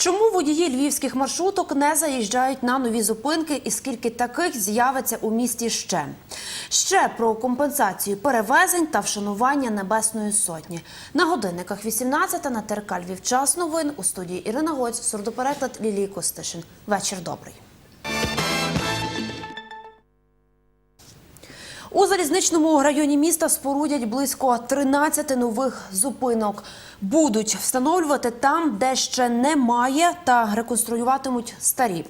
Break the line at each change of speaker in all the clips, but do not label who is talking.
Чому водії львівських маршруток не заїжджають на нові зупинки і скільки таких з'явиться у місті ще? Ще про компенсацію перевезень та вшанування Небесної Сотні. На годинниках 18 на ТРК Львів час новин у студії Ірина Гоць, сурдопереклад Лілії Костишин. Вечір добрий. У залізничному районі міста спорудять близько 13 нових зупинок. Будуть встановлювати там, де ще немає, та реконструюватимуть старі.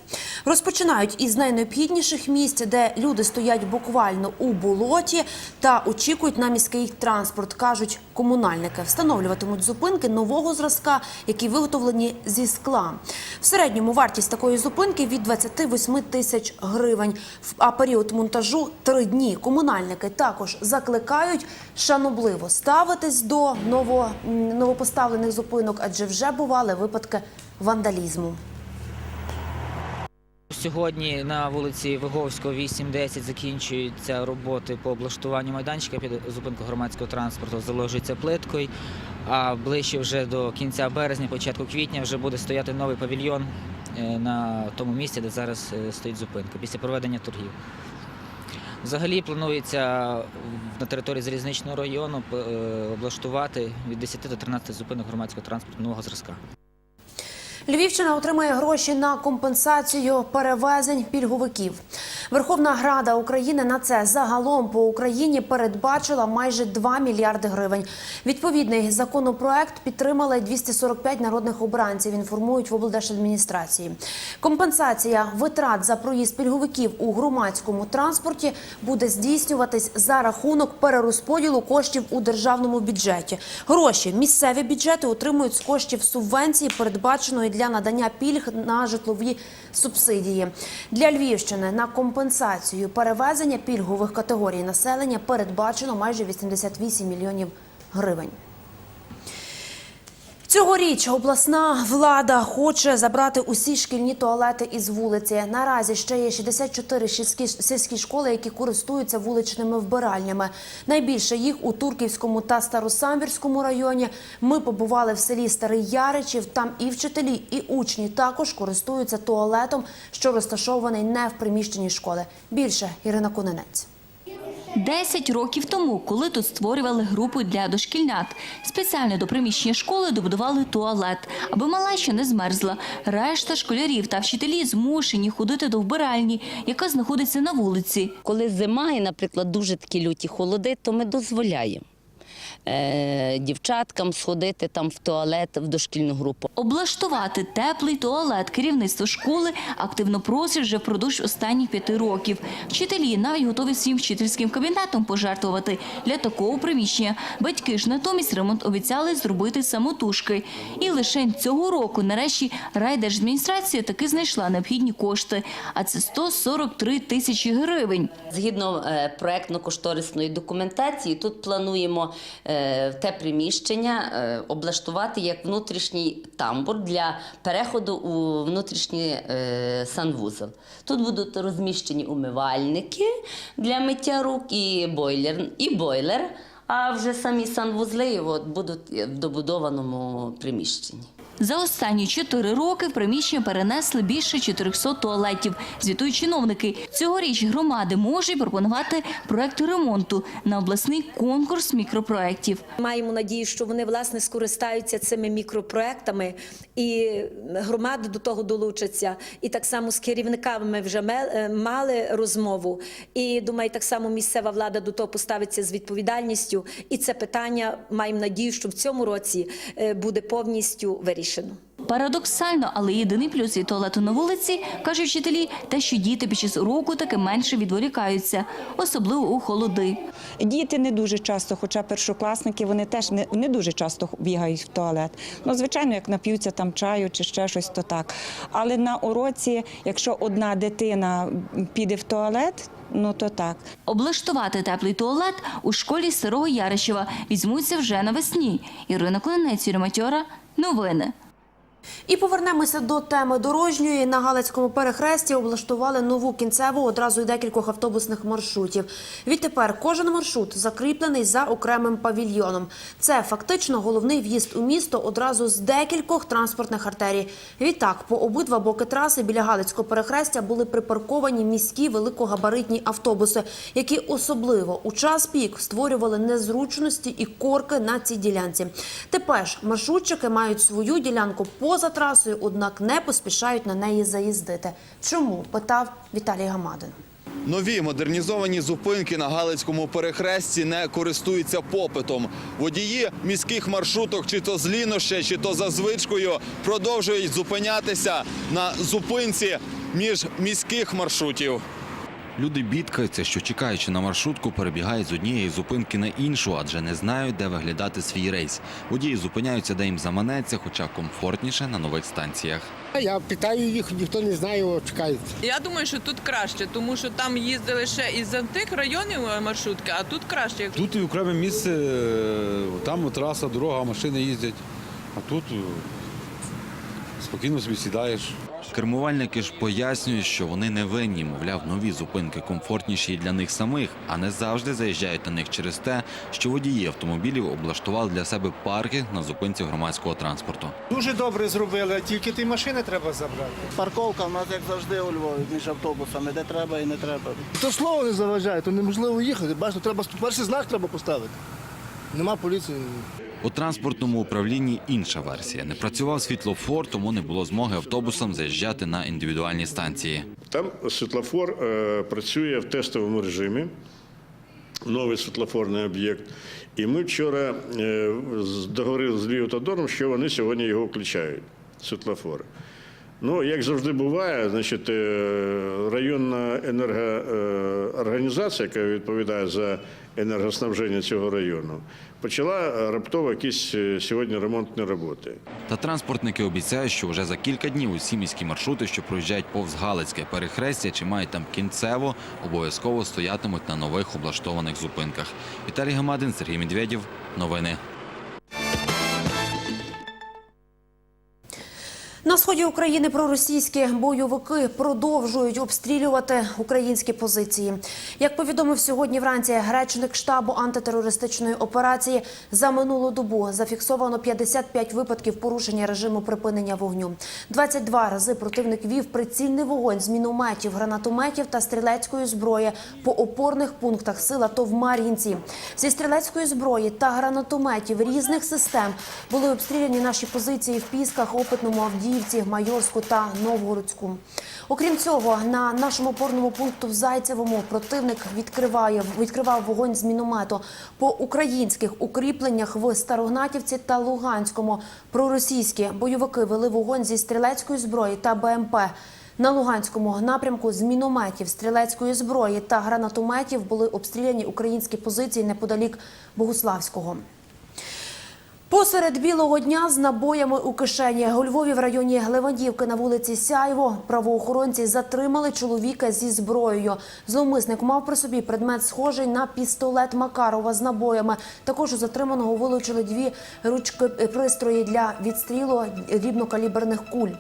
Розпочинають із найнеобхідніших місць, де люди стоять буквально у болоті та очікують на міський транспорт, кажуть комунальники. Встановлюватимуть зупинки нового зразка, які виготовлені зі скла. В середньому вартість такої зупинки від 28 тисяч гривень, а період монтажу три дні. Комунальники також закликають шанобливо ставитись до ново, м, новопоставлених зупинок, адже вже бували випадки вандалізму.
Сьогодні на вулиці Виговського 8-10 закінчуються роботи по облаштуванню майданчика під зупинку громадського транспорту, заложується плиткою. А ближче вже до кінця березня, початку квітня, вже буде стояти новий павільйон е, на тому місці, де зараз е, стоїть зупинка, після проведення торгів. Взагалі планується на території залізничного району е, облаштувати від 10 до 13 зупинок громадського транспортного зразка.
Львівщина отримає гроші на компенсацію перевезень пільговиків. Верховна Рада України на це загалом по Україні передбачила майже 2 мільярди гривень. Відповідний законопроект підтримали 245 народних обранців. Інформують в облдержадміністрації. Компенсація витрат за проїзд пільговиків у громадському транспорті буде здійснюватись за рахунок перерозподілу коштів у державному бюджеті. Гроші місцеві бюджети отримують з коштів субвенції, передбаченої для надання пільг на житлові субсидії. Для Львівщини на компенсацію перевезення пільгових категорій населення передбачено майже 88 мільйонів гривень. Цьогоріч обласна влада хоче забрати усі шкільні туалети із вулиці. Наразі ще є 64 сільські, школи, які користуються вуличними вбиральнями. Найбільше їх у Турківському та Старосамбірському районі. Ми побували в селі Старий Яричів. Там і вчителі, і учні також користуються туалетом, що розташований не в приміщенні школи. Більше Ірина Коненець.
Десять років тому, коли тут створювали групу для дошкільнят, спеціально до приміщення школи добудували туалет, аби мала ще не змерзла. Решта школярів та вчителі змушені ходити до вбиральні, яка знаходиться на вулиці.
Коли зима і, наприклад, дуже такі люті холоди, то ми дозволяємо е, дівчаткам сходити там в туалет, в дошкільну групу.
Облаштувати теплий туалет керівництво школи активно просить вже впродовж останніх п'яти років. Вчителі навіть готові своїм вчительським кабінетом пожертвувати для такого приміщення. Батьки ж натомість ремонт обіцяли зробити самотужки. І лише цього року, нарешті, райдержадміністрація таки знайшла необхідні кошти, а це 143 тисячі гривень.
Згідно е, проектно-кошторисної документації, тут плануємо е, те приміщення е, облаштувати як внутрішній тамбур для переходу у внутрішній е, санвузол. Тут будуть розміщені умивальники для миття рук і бойлер, і бойлер. А вже самі санвузли от, будуть в добудованому приміщенні.
За останні чотири роки в приміщення перенесли більше 400 туалетів. Звітують чиновники. Цьогоріч громади можуть пропонувати проекти ремонту на обласний конкурс мікропроєктів.
Маємо надію, що вони власне скористаються цими мікропроектами, і громади до того долучаться. І так само з керівниками ми вже е, мали розмову. І думаю, так само місцева влада до того поставиться з відповідальністю. І це питання маємо надію, що в цьому році е, буде повністю вирішено.
Парадоксально, але єдиний плюс від туалету на вулиці, кажуть вчителі, те, що діти під час уроку таки менше відволікаються, особливо у холоди.
Діти не дуже часто, хоча першокласники, вони теж не, не дуже часто бігають в туалет. Ну, звичайно, як нап'ються там чаю чи ще щось, то так. Але на уроці, якщо одна дитина піде в туалет, ну то так.
Облаштувати теплий туалет у школі Старого Ярищева візьмуться вже навесні. Ірина Клинець, Юрій Матьора. Новини.
І повернемося до теми дорожньої. На Галицькому перехресті облаштували нову кінцеву одразу й декількох автобусних маршрутів. Відтепер кожен маршрут закріплений за окремим павільйоном. Це фактично головний в'їзд у місто одразу з декількох транспортних артерій. Відтак, по обидва боки траси біля Галицького перехрестя були припарковані міські великогабаритні автобуси, які особливо у час пік створювали незручності і корки на цій ділянці. Тепер маршрутчики мають свою ділянку поза трасою, однак не поспішають на неї заїздити. Чому питав Віталій Гамадин.
Нові модернізовані зупинки на Галицькому перехресті не користуються попитом. Водії міських маршруток, чи то з ліноща, чи то за звичкою, продовжують зупинятися на зупинці між міських маршрутів.
Люди бідкаються, що чекаючи на маршрутку, перебігають з однієї зупинки на іншу, адже не знають, де виглядати свій рейс. Водії зупиняються, де їм заманеться, хоча комфортніше на нових станціях.
Я питаю їх, ніхто не знає, чекають.
Я думаю, що тут краще, тому що там їздили ще із тих районів е, маршрутки, а тут краще.
Тут і окреме місце, е, там траса, дорога, машини їздять, а тут е, спокійно собі сідаєш.
Кермувальники ж пояснюють, що вони не винні, мовляв, нові зупинки комфортніші для них самих, а не завжди заїжджають на них через те, що водії автомобілів облаштували для себе парки на зупинці громадського транспорту.
Дуже добре зробили, тільки ті машини треба забрати.
Парковка в нас, як завжди, у Львові, між автобусами, де треба і не треба.
То слово не заважає, то неможливо їхати. Бачите, треба перший знак треба поставити. Нема поліції.
У транспортному управлінні інша версія. Не працював світлофор, тому не було змоги автобусом заїжджати на індивідуальні станції.
Там світлофор е, працює в тестовому режимі, новий світлофорний об'єкт. І ми вчора е, договорили з Ліотодором, що вони сьогодні його включають, світлофори. Ну, як завжди буває, значить, е, районна енергоорганізація, яка відповідає за енергоснабження цього району, почала раптово якісь е, сьогодні ремонтні роботи.
Та транспортники обіцяють, що вже за кілька днів усі міські маршрути, що проїжджають повз Галицьке перехрестя чи мають там кінцево, обов'язково стоятимуть на нових облаштованих зупинках. Віталій Гамадин, Сергій Медведєв. Новини.
На сході України проросійські бойовики продовжують обстрілювати українські позиції. Як повідомив сьогодні вранці речник штабу антитерористичної операції, за минулу добу зафіксовано 55 випадків порушення режиму припинення вогню. 22 рази противник вів прицільний вогонь з мінометів, гранатометів та стрілецької зброї по опорних пунктах сил АТО в Мар'їнці. Зі стрілецької зброї та гранатометів різних систем були обстріляні наші позиції в Пісках, Опитному, Авдіївці, Майорську та Новгородську. Окрім цього, на нашому опорному пункту в Зайцевому противник відкриває відкривав вогонь з міномету по українських укріпленнях в Старогнатівці та Луганському. Проросійські бойовики вели вогонь зі стрілецької зброї та БМП. На Луганському напрямку з мінометів, стрілецької зброї та гранатометів були обстріляні українські позиції неподалік Богуславського. Посеред білого дня з набоями у кишені у Львові в районі Левандівки на вулиці Сяйво правоохоронці затримали чоловіка зі зброєю. Зловмисник мав при собі предмет схожий на пістолет Макарова з набоями. Також у затриманого вилучили дві ручки е, пристрої для відстрілу рівнокаліберних куль.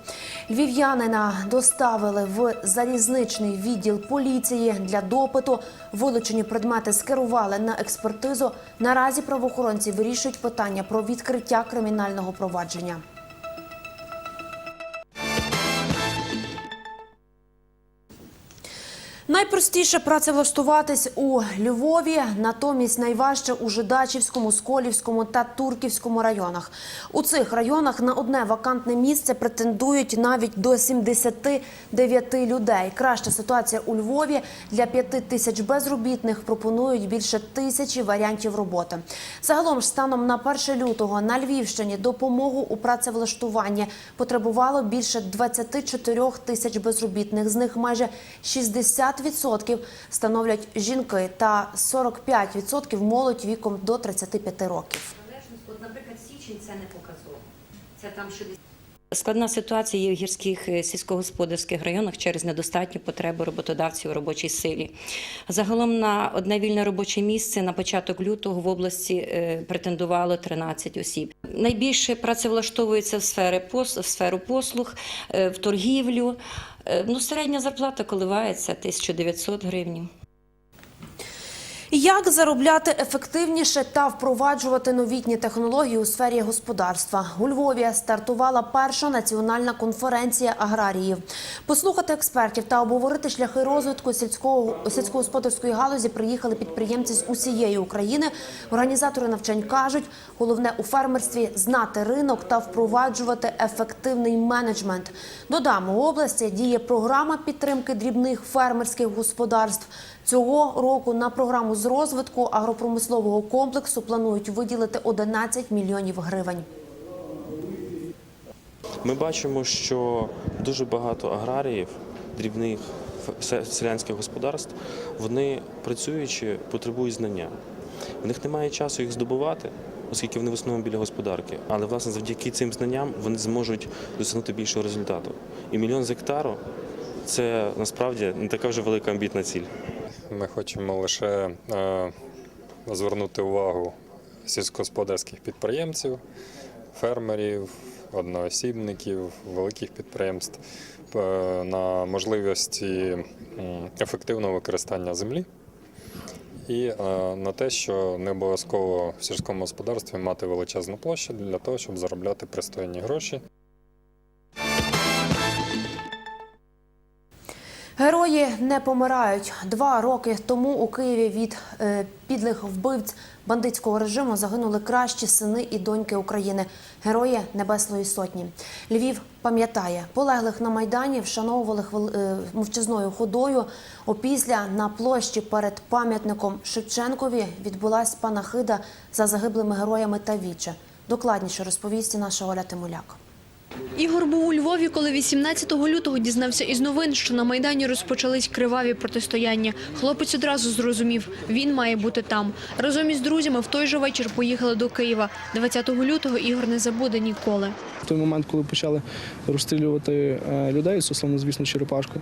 Львів'янина доставили в залізничний відділ поліції для допиту. Вилучені предмети скерували на експертизу. Наразі правоохоронці вирішують питання про відкриття кримінального провадження. Найпростіше працевлаштуватись у Львові, натомість найважче у Жидачівському, Сколівському та Турківському районах. У цих районах на одне вакантне місце претендують навіть до 79 людей. Краща ситуація у Львові для 5 тисяч безробітних пропонують більше тисячі варіантів роботи. Загалом ж станом на 1 лютого на Львівщині допомогу у працевлаштуванні потребувало більше 24 тисяч безробітних. З них майже 60% становлять жінки та 45% молодь віком до 35 років.
Наприклад, січень це не показово. Це там 60. Складна ситуація є в гірських е, сільськогосподарських районах через недостатню потребу роботодавців у робочій силі. Загалом на одне вільне робоче місце на початок лютого в області е, претендувало 13 осіб. Найбільше працевлаштовується в сфери в сферу послуг, е, в торгівлю. Ну, середня зарплата коливається 1900 гривень.
Як заробляти ефективніше та впроваджувати новітні технології у сфері господарства? У Львові стартувала перша національна конференція аграріїв. Послухати експертів та обговорити шляхи розвитку сільського сільськогосподарської галузі приїхали підприємці з усієї України. Організатори навчань кажуть, головне у фермерстві знати ринок та впроваджувати ефективний менеджмент. Додамо, у області діє програма підтримки дрібних фермерських господарств. Цього року на програму з розвитку агропромислового комплексу планують виділити 11 мільйонів гривень.
Ми бачимо, що дуже багато аграріїв, дрібних селянських господарств, вони працюючи, потребують знання. В них немає часу їх здобувати, оскільки вони в основному біля господарки. Але власне завдяки цим знанням вони зможуть досягнути більшого результату. І мільйон з гектару це насправді не така вже велика амбітна ціль.
Ми хочемо лише е, звернути увагу сільськогосподарських підприємців, фермерів, одноосібників, великих підприємств е, на можливості ефективного використання землі і е, на те, що не обов'язково в сільському господарстві мати величезну площу для того, щоб заробляти пристойні гроші.
Герої не помирають. Два роки тому у Києві від е, підлих вбивць бандитського режиму загинули кращі сини і доньки України, герої Небесної Сотні. Львів пам'ятає, полеглих на майдані вшановували хвили- е, мовчазною ходою. Опісля на площі перед пам'ятником Шевченкові відбулась панахида за загиблими героями та віче. Докладніше розповість наша Оля Тимуляк.
Ігор був у Львові, коли 18 лютого дізнався із новин, що на Майдані розпочались криваві протистояння. Хлопець одразу зрозумів, він має бути там. Разом із друзями в той же вечір поїхали до Києва. 20 лютого Ігор не забуде ніколи.
В той момент, коли почали розстрілювати е, людей, стосовно, звісно, Черепашки,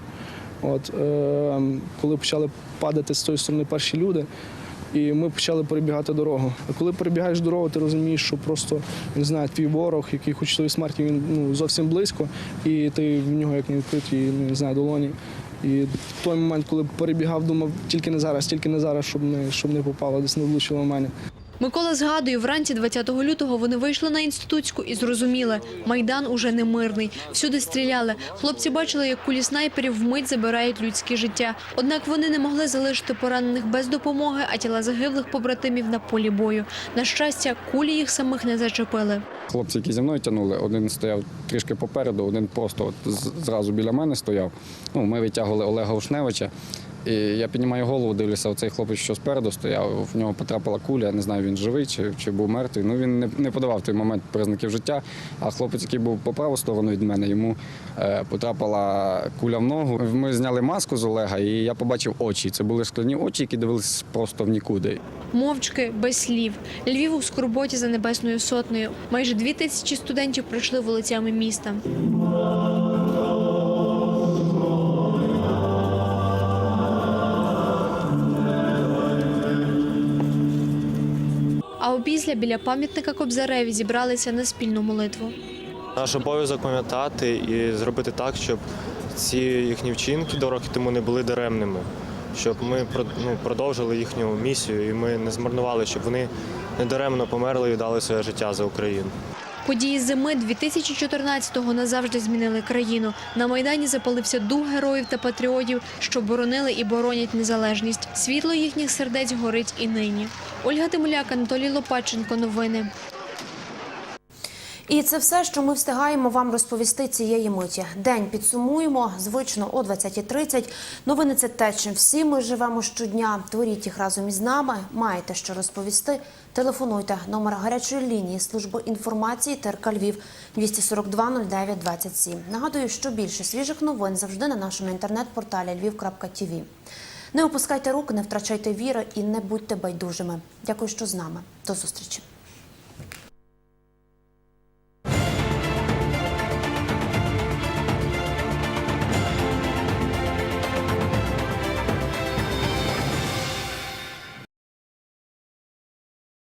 от, е, коли почали падати з тої сторони перші люди, і ми почали перебігати дорогу. А коли перебігаєш дорогу, ти розумієш, що просто не знаю, твій ворог, який хоче твоєї смерті, він ну, зовсім близько, і ти в нього як не відкриті, ну, не знаю, долоні. І в той момент, коли перебігав, думав, тільки не зараз, тільки не зараз, щоб не, щоб не попало, десь не влучило в мене.
Микола згадує, вранці 20 лютого вони вийшли на інститутську і зрозуміли, майдан уже не мирний. Всюди стріляли. Хлопці бачили, як кулі снайперів вмить забирають людське життя. Однак вони не могли залишити поранених без допомоги, а тіла загиблих побратимів на полі бою. На щастя, кулі їх самих не зачепили.
Хлопці, які зі мною тягнули, один стояв трішки попереду, один просто от зразу біля мене стояв. Ну, ми витягували Олега Ушневича. І я піднімаю голову, дивлюся, оцей хлопець, що спереду стояв, в нього потрапила куля, я не знаю, він живий чи, чи був мертвий. Ну він не, не подавав той момент признаків життя. А хлопець, який був по праву сторону від мене, йому е, потрапила куля в ногу. Ми зняли маску з Олега, і я побачив очі. Це були скляні очі, які дивились просто в нікуди.
Мовчки, без слів. Львів у скорботі за небесною сотнею. Майже дві тисячі студентів пройшли вулицями міста. Опісля біля пам'ятника Кобзареві зібралися на спільну молитву.
Наш обов'язок пам'ятати і зробити так, щоб ці їхні вчинки до роки тому не були даремними, щоб ми ну, продовжили їхню місію і ми не змарнували, щоб вони не даремно померли і дали своє життя за Україну.
Події зими 2014-го назавжди змінили країну. На Майдані запалився дух героїв та патріотів, що боронили і боронять незалежність. Світло їхніх сердець горить і нині. Ольга Тимуляк, Анатолій Лопаченко. Новини.
І це все, що ми встигаємо вам розповісти цієї миті. День підсумуємо звично о 20.30. Новини це те, чим всі ми живемо щодня. Творіть їх разом із нами. Маєте що розповісти? Телефонуйте номер гарячої лінії служби інформації ТРК Львів 242 09 27. Нагадую, що більше свіжих новин завжди на нашому інтернет-порталі lviv.tv. Не опускайте рук, не втрачайте віри і не будьте байдужими. Дякую, що з нами. До зустрічі.